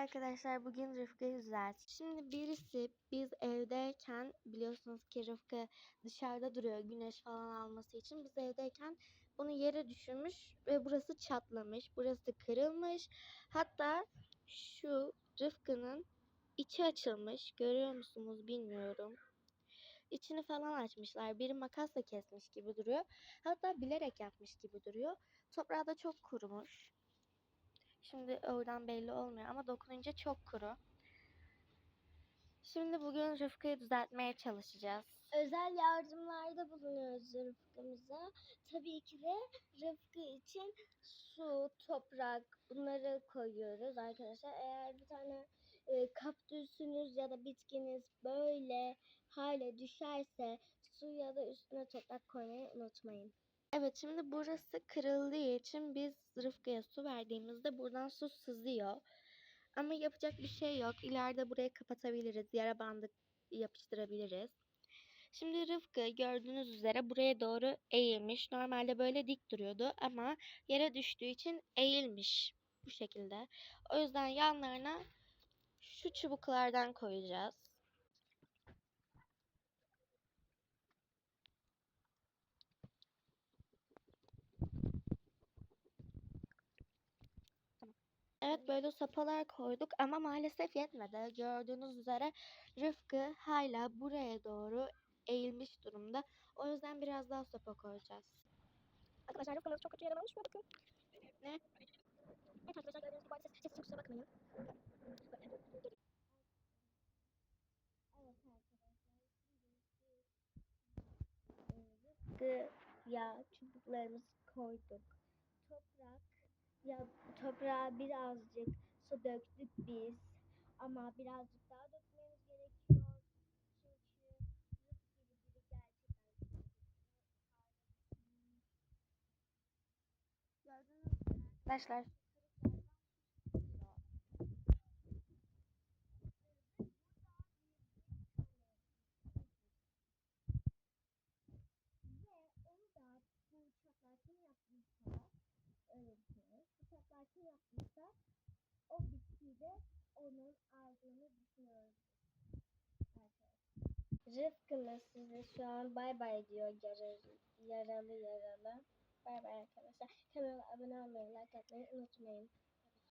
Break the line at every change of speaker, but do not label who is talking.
arkadaşlar bugün Rıfkı'yı düzelttik. Şimdi birisi biz evdeyken biliyorsunuz ki Rıfkı dışarıda duruyor güneş falan alması için. Biz evdeyken bunu yere düşürmüş ve burası çatlamış. Burası kırılmış. Hatta şu Rıfkı'nın içi açılmış. Görüyor musunuz bilmiyorum. İçini falan açmışlar. Biri makasla kesmiş gibi duruyor. Hatta bilerek yapmış gibi duruyor. Toprağı da çok kurumuş. Şimdi oradan belli olmuyor ama dokununca çok kuru. Şimdi bugün Rıfkı'yı düzeltmeye çalışacağız.
özel yardımlarda bulunuyoruz Rıfkı'mıza. Tabii ki de Rıfkı için su, toprak bunları koyuyoruz arkadaşlar. Eğer bir tane e, kaktüsünüz ya da bitkiniz böyle hale düşerse su ya da üstüne toprak koymayı unutmayın.
Evet şimdi burası kırıldığı için biz Rıfkı'ya su verdiğimizde buradan su sızıyor. Ama yapacak bir şey yok. İleride burayı kapatabiliriz. Yara bandı yapıştırabiliriz. Şimdi Rıfkı gördüğünüz üzere buraya doğru eğilmiş. Normalde böyle dik duruyordu ama yere düştüğü için eğilmiş bu şekilde. O yüzden yanlarına şu çubuklardan koyacağız. Evet böyle sopalar koyduk ama maalesef yetmedi. Gördüğünüz üzere Rıfkı hala buraya doğru eğilmiş durumda. O yüzden biraz daha sopa koyacağız.
Arkadaşlar Rıfkı'mız çok kötü yaralanmış. Şuna bakın.
Ne?
Evet arkadaşlar gördüğünüz gibi ses, ses için kusura bakmayın. Arkadaşlar. Rıfkı ya çubuklarımızı koyduk. Toprak ya toprağa birazcık su döktük biz. Ama birazcık daha dökmemiz gerekiyor. Çünkü
Arkadaşlar
Kim yapmışsa o bitkiyi de onun aldığını düşünüyoruz. Arkadaşlar. Rıfkı'nız size şu an bay bay diyor yaralı yaralı. yaralı. Bay bay arkadaşlar. Kanala abone olmayı, like atmayı unutmayın.